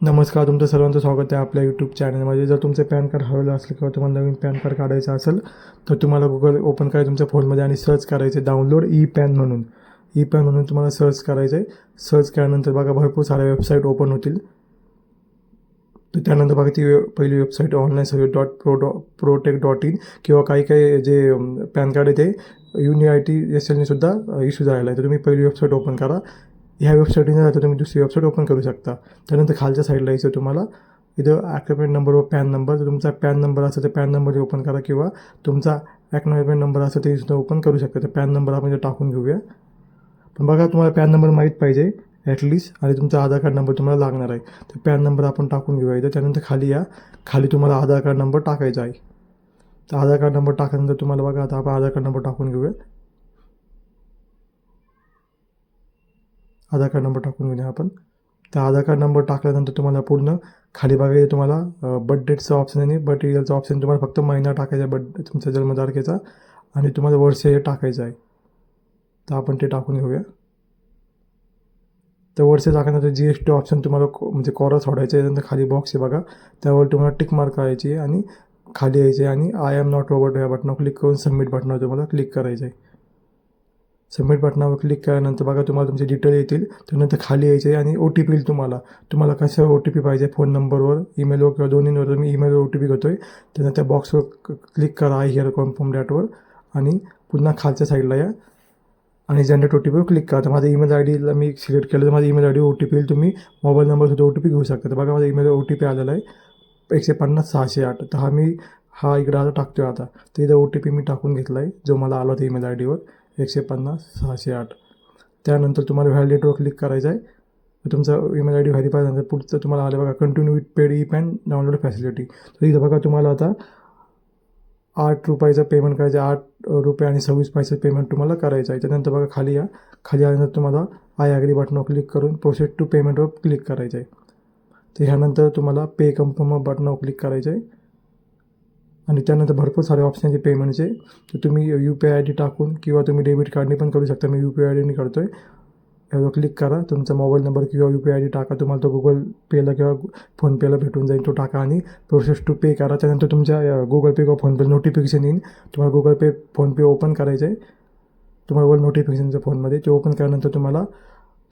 नमस्कार तुमचं सर्वांचं स्वागत आहे आपल्या यूट्यूब चॅनलमध्ये जर तुमचं पॅन कार्ड हरवलं असेल किंवा तुम्हाला नवीन पॅन कार्ड काढायचं असेल तर तुम्हाला गुगल ओपन करायचं तुमच्या फोनमध्ये आणि सर्च करायचं डाउनलोड ई पॅन म्हणून. ई पॅन म्हणून तुम्हाला सर्च करायचं आहे सर्च केल्यानंतर बघा भरपूर साऱ्या वेबसाईट ओपन होतील. तर त्यानंतर बघा ती वे- पहिली website online service dot pro Dr protech dot in किंवा काही काही जे पॅन कार्ड आहे ते युनि आय टी एस एलने सुद्धा इश्यू झालेला आहे. तर तुम्ही पहिली वेबसाईट ओपन करा. ह्या वेबसाईटने जाता तुम्ही दुसरी वेबसाईट ओपन करू शकता. त्यानंतर खालच्या साईडला यायचं तुम्हाला इथं ॲक्नॉलेजमेंट नंबर व पॅन नंबर जर तुमचा पॅन नंबर असेल तर पॅन नंबर ओपन करा किंवा तुमचा ॲक्नॉलेजमेंट नंबर असेल ते सुद्धा ओपन करू शकता. तर पॅन नंबर आपण टाकून घेऊया. पण बघा तुम्हाला पॅन नंबर माहीत पाहिजे ॲटलिस्ट आणि तुमचा आधार कार्ड नंबर तुम्हाला लागणार आहे. तर पॅन नंबर आपण टाकून घेऊया इथं. त्यानंतर खाली या. खाली तुम्हाला आधार कार्ड नंबर टाकायचा आहे. तर आधार कार्ड नंबर टाकल्यानंतर तुम्हाला बघा आता आपण आधार कार्ड नंबर टाकून घेऊया. आधार कार्ड नंबर टाकून घेऊया आपण. तर आधार कार्ड नंबर टाकल्यानंतर तुम्हाला पूर्ण खाली बघायचं तुम्हाला बर्थ डेटचं ऑप्शन आणि बर्थ इयरचं ऑप्शन तुम्हाला फक्त महिना टाकायचा आहे बर्थ तुमचा जन्मतारखेचा आणि तुम्हाला वर्ष हे टाकायचं आहे. तर आपण ते टाकून घेऊया. तर वर्ष टाकल्यानंतर जी एस टी ऑप्शन तुम्हाला को- म्हणजे कॉरा सोडायचं आहे त्यानंतर खाली बॉक्स आहे बघा. त्यावर तुम्हाला टिक मार्क करायची आहे आणि खाली यायचे आहे आणि आय एम नॉट रोबोट या बटनावर क्लिक करून सबमिट बटनावर तुम्हाला क्लिक करायचं आहे. सबमिट बटनावर क्लिक केल्यानंतर बघा तुम्हाला तुमचे डिटेल येतील. त्यानंतर खाली यायचे आणि ओ टी पी येईल तुम्हाला. तुम्हाला कसं ओ टी पी पाहिजे? फोन नंबरवर ईमेलवर किंवा दोन्हीवर तुम्ही ईमेलवर ओ टी पी घेतो आहे त्यानंतर त्या बॉक्सवर क्लिक करा आय हिअर कन्फर्म डॅटवर आणि पुन्हा खालच्या साईडला या. आणि जनरेट ओ टी पीवर क्लिक करा. तर माझ्या ईमेल आय डीला मी सिलेक्ट केलं तर माझा email I D O T P येईल. तुम्ही मोबाईल नंबरसुद्धा ओ टी पी घेऊ शकता. तर बघा माझा ईमेलवर ओ टी पी आलेला आहे. एकशे पन्नास सहाशे आठ. तर हा मी हा इकडे आता टाकतो आहे आता. तर इथं ओ टी पी मी टाकून घेतला आहे जो मला आला होता ईमेल आय डीवर एकशे पन्नास सहाशे आठ. त्यानंतर तुम्हाला व्हॅलिडेटवर क्लिक करायचं आहे. तुमचा ईमेल आय डी व्हॅरीफाय झाल्यानंतर पुढचं तुम्हाला आलं बघा continue with paid e PAN download facility तर इथं बघा तुम्हाला आता आठ रुपयाचं पेमेंट करायचं आहे. आठ रुपये आणि सव्वीस पैसे पेमेंट तुम्हाला करायचं आहे. त्यानंतर बघा खाली या. खाली आल्यानंतर तुम्हाला आय ॲग्री बटनवर क्लिक करून प्रोसेस टू पेमेंटवर क्लिक करायचं आहे. तर ह्यानंतर तुम्हाला पे कन्फर्म बटनवर क्लिक करायचं आहे. आणि त्यानंतर भरपूर सारे ऑप्शन आहे पेमेंटचे तर तुम्ही U P I I D टाकून किंवा तुम्ही डेबिट कार्डने पण करू शकता. मी यू पी आय आय डीने करतो आहे यावर क्लिक करा. तुमचा मोबाईल नंबर किंवा यू पी आय डी टाका. तुम्हाला तो गुगल पेला किंवा फोनपेला भेटून जाईल. तो टाका आणि प्रोसेस टू पे करा. त्यानंतर तुमच्या गुगल पे किंवा फोनपे नोटिफिकेशन येईल. तुम्हाला गुगल पे फोनपे ओपन करायचं आहे तुम्हाला वर नोटिफिकेशनचं फोनमध्ये ते ओपन केल्यानंतर तुम्हाला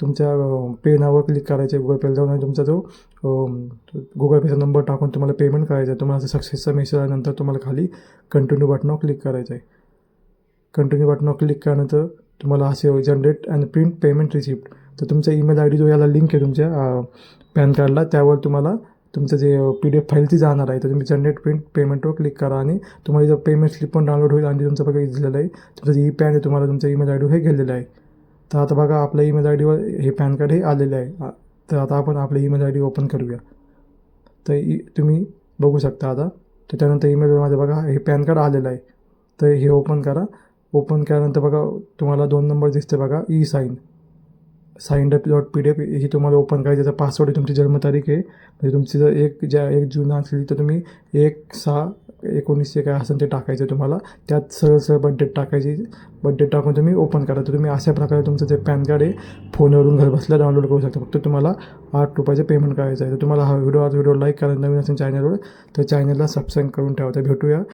तुमच्या पे क्लिक करायचं आहे गुगल पेला जाऊन आणि तुमचा जो गुगल पेचा नंबर टाकून तुम्हाला पेमेंट करायचं आहे तुम्हाला सक्सेसचा मेसेज आल्यानंतर तुम्हाला खाली कंटिन्यू बटनावर क्लिक करायचं आहे कंटिन्यू बटनावर क्लिक केल्यानंतर तुम्हाला असे generate and print payment receipt तर तुमचा ईमेल आय डी जो याला लिंक आहे तुमच्या पॅन कार्डला. त्यावर तुम्हाला तुमचं J P D F file ती जाणार आहे तर तुम्ही जनरेट प्रिंट पेमेंटवर क्लिक करा आणि तुम्हाला जर पेमेंट स्लिप पण डाउनलोड होईल आणि तुमचं बघा दिलेलं आहे तुमचं जे ई पॅन आहे तुम्हाला तुमचा ईमेल आय डी हे गेलेलं आहे. तर आता बघा आपल्या ईमेल आय डीवर हे पॅन कार्ड हे आलेलं आहे. तर आता आपण आपलं ईमेल आय डी ओपन करूया. तर ई तुम्ही बघू शकता आता. तर त्यानंतर ईमेलमध्ये बघा हे पॅन कार्ड आलेलं आहे. तर हे ओपन करा. ओपन केल्यानंतर बघा तुम्हाला दोन नंबर दिसते बघा e sign. Sign up dot P D F ही तुम्हाला ओपन करायची त्याचा पासवर्ड आहे तुमची जन्मतारीख आहे. म्हणजे तुमची जर एक ज्या एक जून असली तर तुम्ही एक सहा एकोणीसशे काय असेल ते टाकायचं तुम्हाला. त्यात सरळ सरळ बड्डेट टाकायची. बड्डेट टाकून तुम्ही ओपन करा. तर तुम्ही अशा प्रकारे तुमचं जे पॅन कार्ड आहे फोनवरून घरबसल्या डाउनलोड करू शकता. फक्त तुम्हाला आठ रुपयाचं पेमेंट करायचं आहे. तर तुम्हाला हा व्हिडिओ आज व्हिडिओ लाईक करा. नवीन असेल चॅनलवर तर चॅनलला सबस्क्राईब करून ठेवा. तर भेटूया.